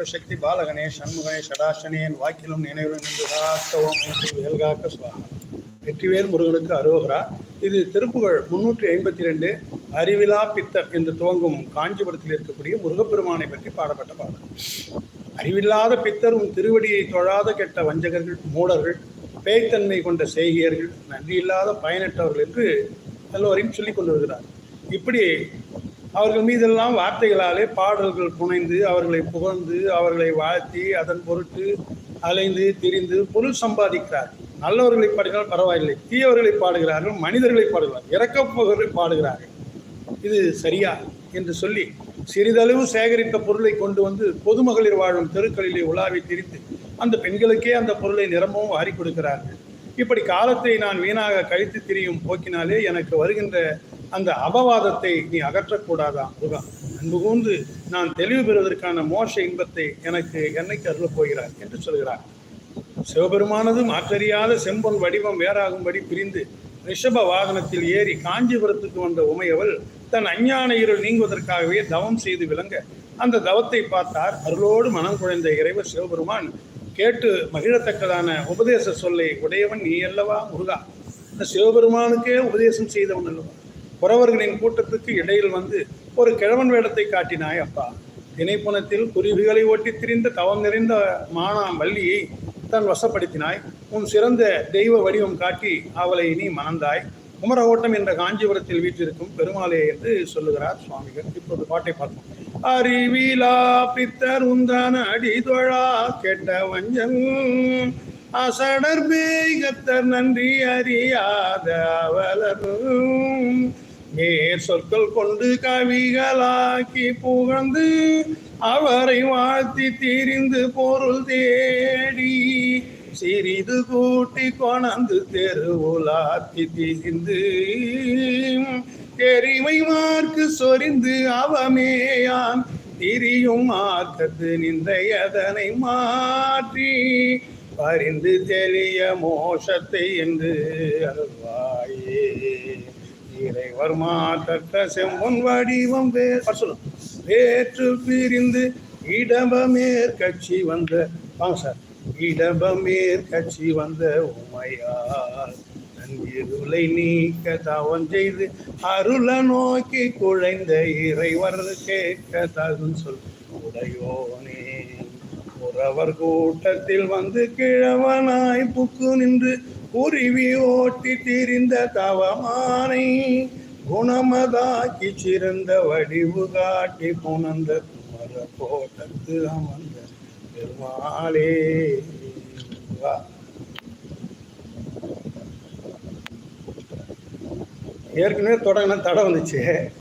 சக்தி பாலகனே சண்முகனே சடாசனேன் வாக்கிலும் நினைவிலும் நின்று என்று வேல்காக்க சுவாகம். வெற்றிவேல் முருகனுக்கு அரோகரா இது திருப்புகழ் முன்னூற்றி ஐம்பத்தி ரெண்டு அறிவிலா பித்தர் என்று துவங்கும் காஞ்சிபுரத்தில் இருக்கக்கூடிய முருகப்பெருமானை பற்றி பாடப்பட்ட பாடல். அறிவில்லாத பித்தர் உன் திருவடியை தொழாத கெட்ட வஞ்சகர்கள் மூடர்கள் பேய்த்தன்மை கொண்ட செய்கியர்கள் நன்றியில்லாத பயனற்றவர்கள் என்று எல்லோரையும் சொல்லிக் கொண்டு வருகிறார் இப்படி அவர்கள் மீதெல்லாம் வார்த்தைகளாலே பாடல்கள் புனைந்து அவர்களை புகழ்ந்து அவர்களை வாழ்த்தி அதன் பொருட்டு அலைந்து திரிந்து பொருள் சம்பாதிக்கிறார். நல்லவர்களை பாடுகிறார் பரவாயில்லை தீயவர்களை பாடுகிறார்கள் மனிதர்களை பாடுகிறார்கள் இறக்கப்பவர்களை பாடுகிறார்கள். இது சரியா என்று சொல்லி சிறிதளவு சேகரித்த பொருளை கொண்டு வந்து பொதுமகளிர் வாழும் தெருக்களிலே உலாவி திரித்து அந்த பெண்களுக்கே அந்த பொருளை நிரம்பவும் வாரி கொடுக்கிறார்கள். இப்படி காலத்தை நான் வீணாக கழித்து திரியும் போக்கினாலே எனக்கு வருகின்ற அந்த அபவாதத்தை நீ அகற்றக்கூடாதா? முருகா அன்பு கூர்ந்து நான் தெளிவு பெறுவதற்கான மோச இன்பத்தை எனக்கு என்னைக்கு அருளப் போகிறார் என்று சொல்கிறார். சிவபெருமானது மாற்றறியாத செம்பொன் வடிவம் வேறாகும்படி பிரிந்து ரிஷப வாகனத்தில் ஏறி காஞ்சிபுரத்துக்கு வந்த உமையவள் தன் அஞ்ஞான இருள் நீங்குவதற்காகவே தவம் செய்து விளங்க அந்த தவத்தை பார்த்தார். அருளோடு மனம் குழைந்த இறைவர் சிவபெருமான் கேட்டு மகிழத்தக்கதான உபதேச சொல்லை உடையவன் நீ அல்லவா முருகா? சிவபெருமானுக்கே உபதேசம் செய்தவன் அல்லவா? புறவர்களின் கூட்டத்துக்கு இடையில் வந்து ஒரு கிழவன் வேடத்தை காட்டினாய் அப்பா. திணைப்புணத்தில் குருவிகளை ஓட்டித் திரிந்த தவம் நிறைந்த மானாம் வள்ளியை தன் வசப்படுத்தினாய். உன் சிறந்த தெய்வ வடிவம் காட்டி அவளை நீ மணந்தாய். குமர ஓட்டம் என்ற காஞ்சிபுரத்தில் வீற்றிருக்கும் பெருமாளே என்று சொல்லுகிறார் சுவாமிகள். இப்போது பாட்டை பார்ப்போம். அறிவிலா பித்தர் உந்தான அடிதொழா கெட்ட வஞ்சம். அசடர் பேய்கத்தர் நன்றி அறியாத அவலரும். நேர் சொற்கள் கொண்டு கவிகளாக்கி புகழ்ந்து அவரை வாழ்த்தி திரிந்து பொருள் தேடி சிறிது கூட்டி கொணந்து தெருவுலாத்தி திரிந்து தெரிவை மார்க்கு சொரிந்து அவமேயான் திரியும் மார்க்கத்து நிந்தையதனை மாற்றி பரிந்து தெளிய மோஷத்தை என்று அல்வா இறைவர் தட்ட செம்பொன் வடிவம் வே சொல்லும் வேற்று பிரிந்து இடபமேற் கட்சி வந்த வாங்க சார். இடபமேற் கட்சி வந்த உமையார் நன்கிருளை நீக்க தவம் செய்து அருள நோக்கி குழைந்த இறைவர் கேட்க தகும் சொல். உடையோனே உறவர் கூட்டத்தில் வந்து கிழவனாய் புக்கு நின்று உருவி ஓட்டி திரிந்த தவமானை குணமதாக்கி சிறந்த வடிவு காட்டி புணர்ந்த குமர கோட்டத்து அமர்ந்த பெருமாளே. ஏற்கனவே தொடங்கின தடை வந்துச்சு.